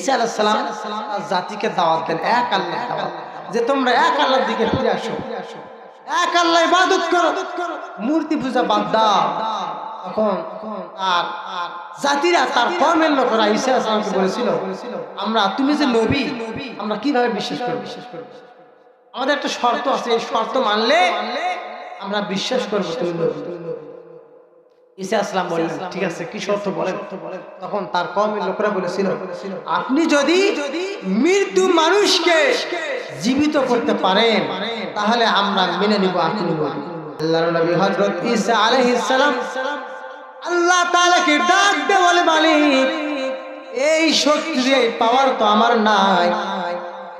ঈসা আলাইহিস সালাম জাতিকে দাওয়াত দেন, এক আল্লাহ যে তোমরা এক আল্লাহর দিকে ফিরে আসো। এক আল্লাহ ইবাদত করো। মূর্তি পূজা বাদ দাও। আর জাতিরা, তার কমের ঈসা বলেছিল, আমরা, তুমি যে নবী, আমরা কীভাবে বিশ্বাস করব বিশ্বাস করব? আমাদের একটা শর্ত আছে, এই শর্ত মানলে আমরা বিশ্বাস করব তুমি নবী। ঈসা আসলাম বললেন ঠিক আছে কি শর্ত বলেন? তখন তার কমের লোকেরা বলেছিল আপনি যদি মৃত্যু মানুষকে জীবিত করতে পারেন তাহলে আমরা মেনে নিব আপনি নবী নবী হযরত ঈসা আলাইহিস সালাম আল্লাহ তাআলাকে ডাক দে বলে মালিক এই শক্তি এই পাওয়ার তো আমার নাই।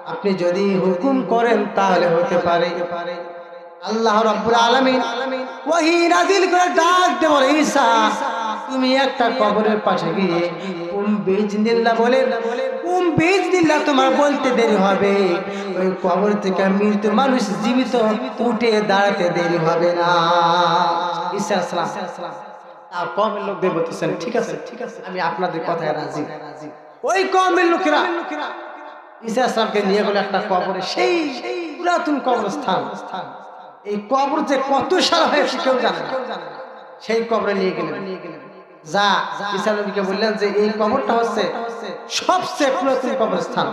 আপনি যদি হুকুম করেন তাহলে হতে পারে। আল্লাহ রাব্বুল আলামিন ওহী করে ডাক দে বলে ঈসা তুমি একটা কবরের পাশে গিয়ে কুম বিজনিল্লাহ বলে কুম বিজনিল্লাহ তোমার বলতে দেরি হবে। ওই কবর থেকে মৃত মানুষ জীবিত উঠে দাঁড়াতে দেরি হবে না। ঈসা আর কমের লোকদের বলতেছেন ঠিক আছে? ঠিক আছে। আমি আপনাদের কথায় রাজি। ওই কমের লোকেরা ঈসা আসলামকে নিয়ে গেল একটা কবরে সেই পুরাতন কবরস্থান। এই কবর যে কত সাল হয়েছে কেউ জানে না। সেই কবরে নিয়ে গেলেন। যা ঈসা নবীকে বললেন যে এই কবরটা হচ্ছে সবচেয়ে পুরাতন কবরস্থান।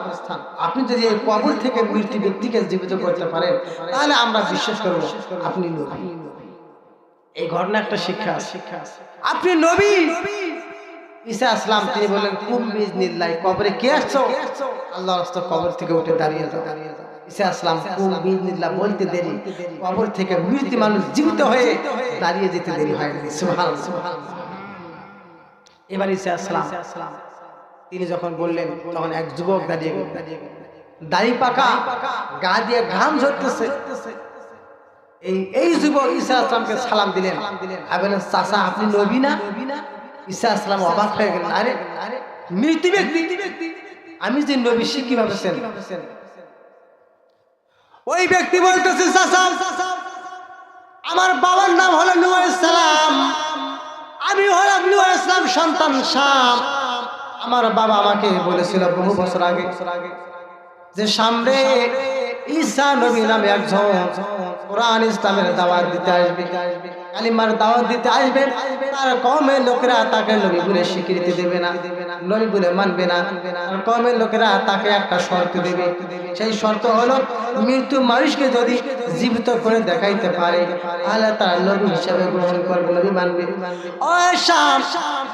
আপনি যদি এই কবর থেকে মৃত্যু ব্যক্তিকে জীবিত করতে পারেন তাহলে আমরা বিশ্বাস করব আপনি নবী। এই ঘটনা একটা শিক্ষা আছে। শিক্ষা আপনি নবী। ঈসা আসলাম তিনি বললেন কুম বিজনিল্লাহ কবরে কে আসছো আল্লাহ রাস্তা কবর থেকে উঠে দাঁড়িয়ে দাঁড়িয়ে যাও। তিনি যখন বললেন, তখন এক যুবক দাঁড়িয়ে দাড়ি পাকা, গা দিয়ে ঘাম ঝরতেছে। এই এই যুবক ঈসা আসলামকে সালাম দিলেন। আবেন চাচা, আপনি নবী না? ঈসা আসলাম অবাক হয়ে গেলেন। আরে, মৃত ব্যক্তি, আমি যে নবী, সে কীভাবে? ওই ব্যক্তি বলতেছে আমার বাবার নাম হলো নুয়া ইসলাম আমি হলাম নুয়া ইসলাম সন্তান শাম আমার বাবা আমাকে বলেছিল বহু বছর আগে যে, সামনে ঈসা নবী নামে একজন কোরআন ইসলামের দাওয়াত দিতে আসবে। কালিমার দাওয়াত দিতে আসবে, তার কমের লোকেরা তাকে নবী বলে স্বীকৃতি দেবে না, নবী বলে মানবে না আর কমের লোকেরা তাকে একটা শর্ত দেবে। সেই শর্ত হলো, মৃত্যু মানুষকে যদি জীবিত করে দেখাইতে পারে, তাহলে তার নবী হিসাবে গ্রহণ করবে, নবী মানবে।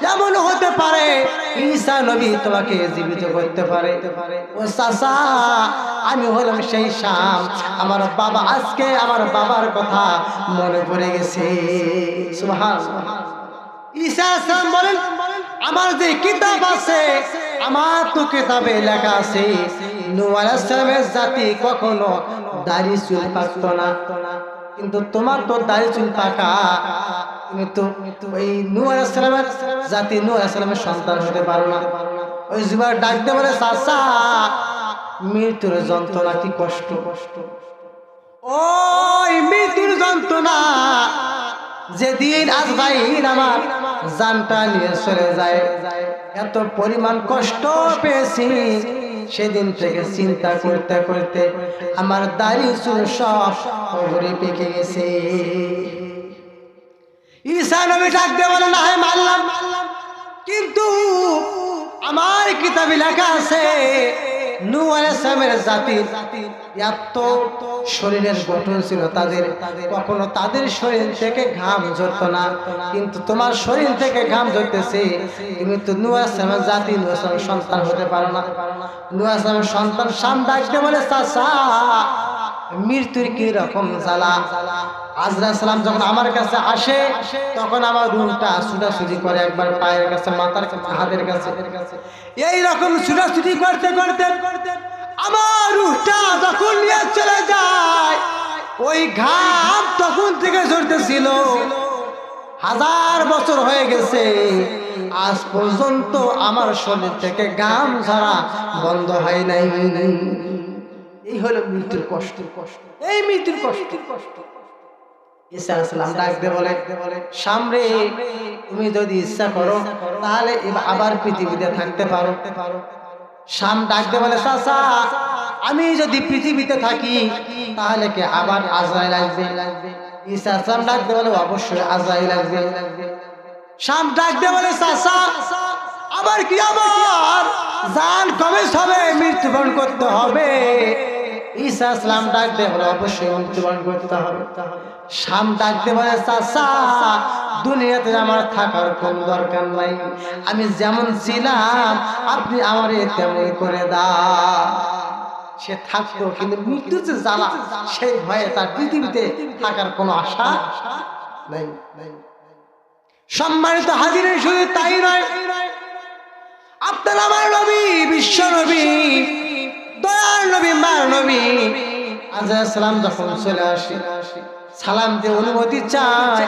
যেমন হতে পারে, ঈসা নবী তোমাকে জীবিত করতে পারে। ও চাচা, আমি হলাম সেই শাম, আমার বাবা আজকে আমার বাবার কথা মনে পড়ে গেছে। আমার যে কিতাব আছে, আমার তো কিতাবে লেখা আছে। জাতি কখনো দাড়ি চুল না। কিন্তু তোমার তো দাড়ি চুল পাকা। নূহ সন্তান হতে পারো না। ওই ডাকতে চাচা, মৃত্যুর যন্ত্রণা কি কষ্ট কষ্ট? ওই মৃত্যুর যন্ত্রণা যেদিন আজরাইল আমার জানটা নিয়ে চলে যায়, এত পরিমাণ কষ্ট পেয়েছি। সেদিন থেকে চিন্তা করতে করতে আমার দাড়ি চুল সব ঘুরে পেকে গেছে। ঈশা নবী ডাক দিয়ে বলে না হয় মানলাম কিন্তু আমার কিতাবে লেখা আছে মৃত্যুর কি রকম জ্বালা? আজরা সালাম যখন আমার কাছে আসে, তখন আমার রুমটা ছুটাছুটি করে একবার পায়ের কাছে, মাথার কাছে, হাতের কাছে। এই রকম ছুটাছুটি করতে করতে চলে যায়। ওই ঘাম তখন থেকে ঝরতেছিল হাজার বছর হয়ে গেছে। আজ পর্যন্ত আমার শরীর থেকে ঘাম ঝরা বন্ধ হয় নাই। এই হলো মৃত্যুর কষ্ট। কষ্ট এই মৃত্যুর কষ্ট। কষ্ট সামনে তুমি যদি ইচ্ছা করো, তাহলে আবার পৃথিবীতে থাকতে পারো। শাম ডাকতে বলে, চাচা আমি যদি পৃথিবীতে থাকি, তাহলে কি আবার আজরাইল আসবে ঈসা শাম ডাকতে বলে, অবশ্যই আজরাইল আসবে শাম ডাকতে বলে, চাচা, আবার কি আবার? জান কবে হবে মৃত্যুবরণ করতে হবে? ঈসা ইসলাম ডাকতে বলে, অবশ্যই মৃত্যুবরণ করতে হবে। শাম ডাকতে বলে, চাচা, দুনিয়াতে আমার থাকার কোন দরকার নাই। আমি যেমন ছিলাম, আপনি আমার তেমন করে দাও। সে থাকতো কিন্তু মৃত্যু যে জ্বালা সেই ভয়ে তার পৃথিবীতে থাকার কোনো আশা নাই। সম্মানিত হাজিরের শুধু তাই নয় আপনার আমার নবী বিশ্ব নবী দয়ার নবী মার নবী আজাইসালাম যখন চলে আসে সালাম দিয়ে অনুমতি চায়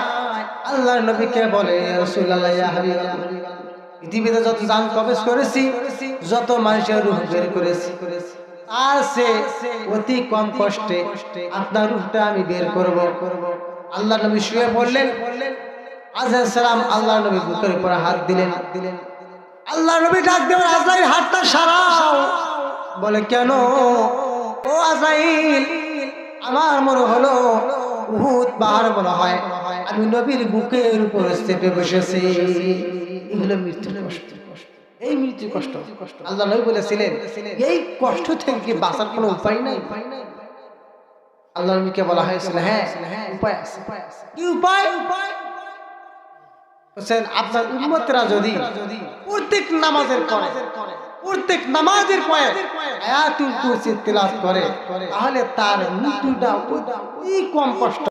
আল্লাহর নবীকে বলে পৃথিবীতে যত জান প্রবেশ করেছি যত মানুষের রূহ বের করেছি আর সে অতি কম কষ্টে আপনার রূহটা আমি বের করব। আল্লাহ নবী শুয়ে পড়লেন। সালাম আল্লাহ নবী বুকের উপর হাত দিলেন। দিলেন আল্লাহ নবী ডাক দেবেন আজরাইল, হাতটা সারাও। বলে, কেন? ও আজরাইল, আমার মনে হলো উহুদ পাহাড় মনে হয়। আমি নবীর বুকের উপর চেপে বসেছি। এগুলো মৃত্যু কষ্ট। এই মৃত্যু কষ্ট। আল্লাহ নবী বলেছিলেন, এই কষ্ট থেকে বাঁচার কোনো উপায় নাই? আল্লাহ নবীকে বলা হয়েছিল হ্যাঁ উপায় আছে। কি উপায়? বলছেন, আপনার উন্মতরা যদি প্রত্যেক নামাজের পরে, প্রত্যেক নামাজের পরে করে, তাহলে তার মৃত্যুটা কম কষ্ট।